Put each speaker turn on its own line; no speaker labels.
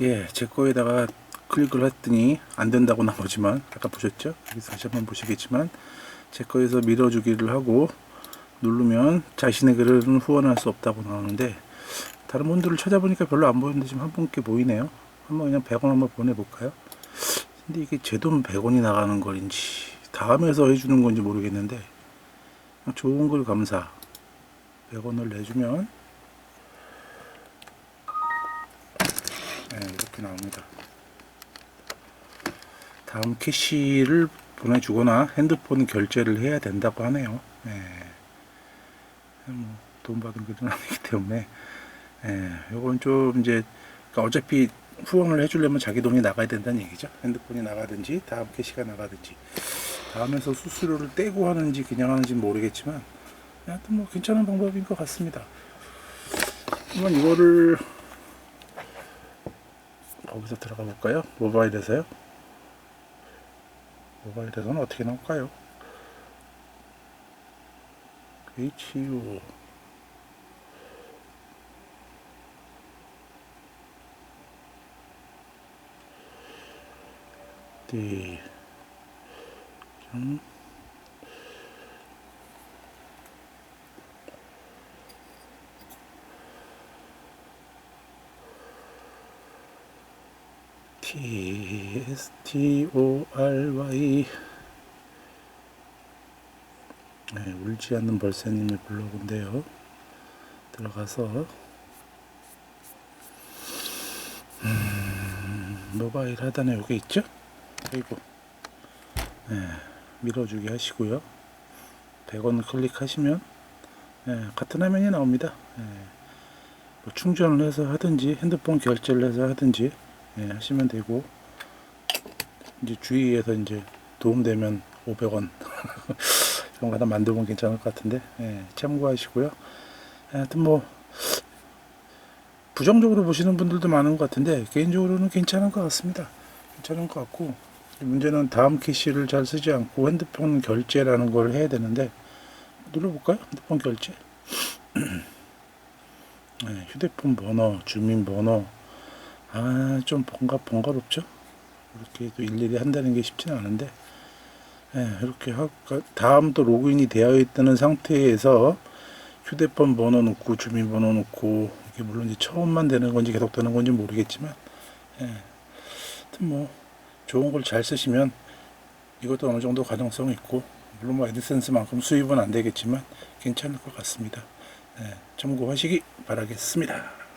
예, 제 거에다가 클릭을 했더니 안 된다고 나오지만 아까 보셨죠? 여기서 다시 한번 보시겠지만 제 거에서 밀어주기를 하고 누르면 자신의 글은 후원할 수 없다고 나오는데 다른 분들을 찾아보니까 별로 안 보이는데 지금 한 분께 보이네요. 한번 그냥 100원 한번 보내볼까요? 근데 이게 제 돈 100원이 나가는 걸인지 다음에서 해주는 건지 모르겠는데 좋은 글 감사 100원을 내주면 이렇게 나옵니다. 다음 캐시를 보내주거나 핸드폰 결제를 해야 된다고 하네요. 네. 뭐, 돈 받은 것은 아니기 때문에 예, 요건 좀 이제 그러니까 어차피 후원을 해주려면 자기 돈이 나가야 된다는 얘기죠. 핸드폰이 나가든지 다음 캐시가 나가든지 다음에서 수수료를 떼고 하는지 그냥 하는지 는 모르겠지만 하여튼 뭐 괜찮은 방법인 것 같습니다. 한번 이거를 거기서 들어가 볼까요? 모바일에서요. 모바일에서는 어떻게 나올까요? HU D 좀 T S T O R Y 네, 울지 않는 벌새님의 블로그인데요. 들어가서 음, 모바일 하단에 여기 있죠? 그리고 네, 밀어주기 하시고요. 100원 클릭하시면 네, 같은 화면이 나옵니다. 네, 뭐 충전을 해서 하든지 핸드폰 결제를 해서 하든지 네, 하시면 되고 이제 주위에서 이제 도움되면 500원 이런 거 하나 만들면 괜찮을 것 같은데 예, 참고하시고요. 하여튼 뭐 부정적으로 보시는 분들도 많은 것 같은데 개인적으로는 괜찮은 것 같습니다. 괜찮은 것 같고 문제는 다음 캐시를 잘 쓰지 않고 핸드폰 결제라는 걸 해야 되는데 눌러볼까요? 핸드폰 결제. 네, 휴대폰 번호, 주민번호 아 좀 번거 번거롭죠. 이렇게 또 일일이 한다는 게 쉽지는 않은데 예, 이렇게 하고 다음 또 로그인이 되어 있는 상태에서 휴대폰 번호 넣고 주민번호 넣고 이게 물론 이제 처음만 되는 건지 계속 되는 건지 모르겠지만 예, 하여튼 뭐 좋은 걸 잘 쓰시면 이것도 어느 정도 가능성 있고 물론 뭐 애드센스만큼 수입은 안 되겠지만 괜찮을 것 같습니다. 예, 참고하시기 바라겠습니다.